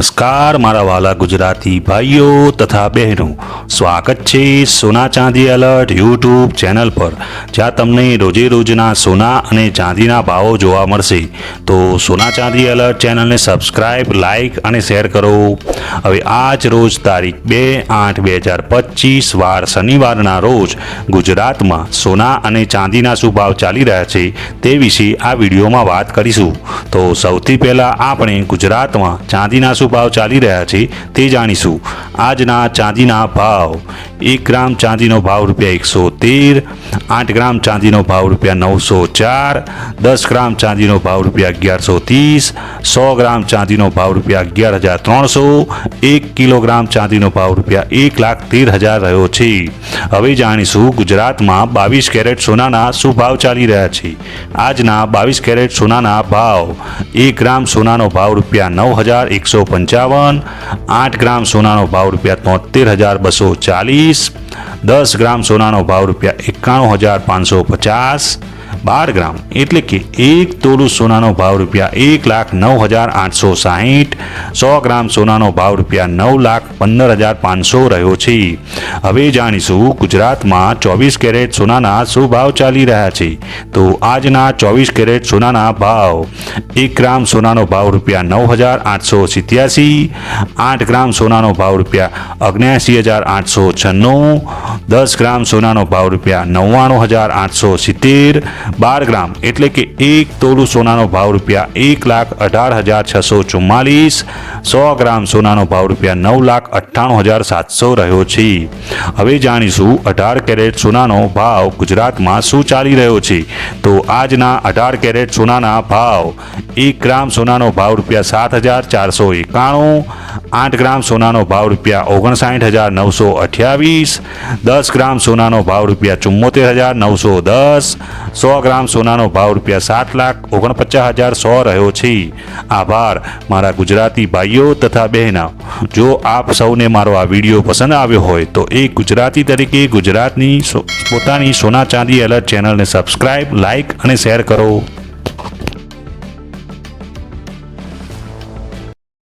mas નમસ્કાર, મારા વાલા ગુજરાતી ભાઈઓ તથા બહેનો. સ્વાગત છે સોના ચાંદી એલર્ટ યુટ્યુબ ચેનલ પર. જ્યાં તમને રોજે રોજના સોના અને ચાંદીના ભાવો જોવા મળશે. તો સોના ચાંદી એલર્ટ ચેનલને સબસ્ક્રાઇબ, લાઇક અને શેર કરો. હવે આજ રોજ તારીખ બે આઠ બે હજાર પચીસ, વાર શનિવારના રોજ ગુજરાતમાં સોના અને ચાંદીના શું ભાવ ચાલી રહ્યા છે તે વિશે આ વિડીયોમાં વાત કરીશું. તો સૌથી પહેલાં આપણે ગુજરાતમાં ચાંદીના શું ભાવ ચાલી રહ્યા છે તે જાણીશું. આજના ચાંદીના ભાવ, એક ગ્રામ ચાંદીનો ભાવ રૂપિયા એકસો તેર, આઠ ગ્રામ ચાંદીનો ભાવ રૂપિયા નવસો ચાર, દસ ગ્રામ ચાંદીનો ભાવ રૂપિયા અગિયારસો ત્રીસ, સો ગ્રામ ચાંદીનો ભાવ રૂપિયા અગિયાર હજાર ત્રણસો, એક કિલોગ્રામ ચાંદીનો ભાવ રૂપિયા એક લાખ તેર હજાર રહ્યો છે. હવે જાણીશું ગુજરાતમાં બાવીસ કેરેટ સોનાના શું ભાવ ચાલી રહ્યા છે. આજના બાવીસ કેરેટ સોનાના ભાવ, એક ગ્રામ સોનાનો ભાવ રૂપિયા નવ હજાર એકસો પંચાવન આઠ ગ્રામ સોનાનો ભાવ રૂપિયા તોતેર હજાર બસો ચાલીસ, દસ ગ્રામ સોનાનો ભાવ રૂપિયા એકાણું હજાર પાંચસો પચાસ બાર ગ્રામ. એટલે કે એક તોલું સોનાનો ભાવ રૂપિયા એક લાખ નવ હજાર આઠસો સાહીઠ, સો ગ્રામ સોનાનો ભાવ રૂપિયા નવ લાખ પંદર હજાર પાંચસો રહ્યો છે. હવે જાણીશું ગુજરાતમાં ચોવીસ કેરેટ સોનાના શું ભાવ ચાલી રહ્યા છે. તો આજના ચોવીસ કેરેટ સોનાના ભાવ, એક ગ્રામ સોનાનો ભાવ રૂપિયા નવ હજાર આઠસો સિત્યાસી, આઠ ગ્રામ સોનાનો ભાવ રૂપિયા અગ્યાસી હજાર આઠસો છન્નું, દસ ગ્રામ સોનાનો ભાવ રૂપિયા નવ્વાણું હજાર આઠસો સિત્તેર બાર ગ્રામ એટલે કે એક તોલું સોનાનો ભાવ રૂપિયા એક લાખ અઢાર હજાર છસો ચુમ્માલીસ, સો ગ્રામ સોનાનો ભાવ રૂપિયા નવ લાખ અઠ્ઠાણું હજાર સાતસો રહ્યો છે. હવે જાણીશું અઢાર કેરેટ સોનાનો ભાવ ગુજરાતમાં શું ચાલી રહ્યો છે. તો આજના અઢાર કેરેટ સોનાના ભાવ, એક ગ્રામ સોનાનો ભાવ રૂપિયા સાત હજાર ચારસો એકાણું આઠ ગ્રામ સોનાનો ભાવ રૂપિયા ઓગણસાઠ હજાર નવસો અઠ્યાવીસ, દસ ગ્રામ સોનાનો ભાવ રૂપિયા ચુમ્મોતેર હજાર નવસો દસ, સો ગ્રામ સોનાનો ભાવ રૂપિયા સાત લાખ ઓગણપચાસ હજાર સો રહ્યો છે. આભાર, મારા ગુજરાતી ભાઈઓ તથા બહેનો. જો આપ સૌને મારો આ વીડિયો પસંદ આવ્યો હોય તો એક ગુજરાતી તરીકે ગુજરાતની પોતાની સોના ચાંદી એલર્ટ ચેનલને સબસ્ક્રાઇબ, લાઇક અને શેર કરો.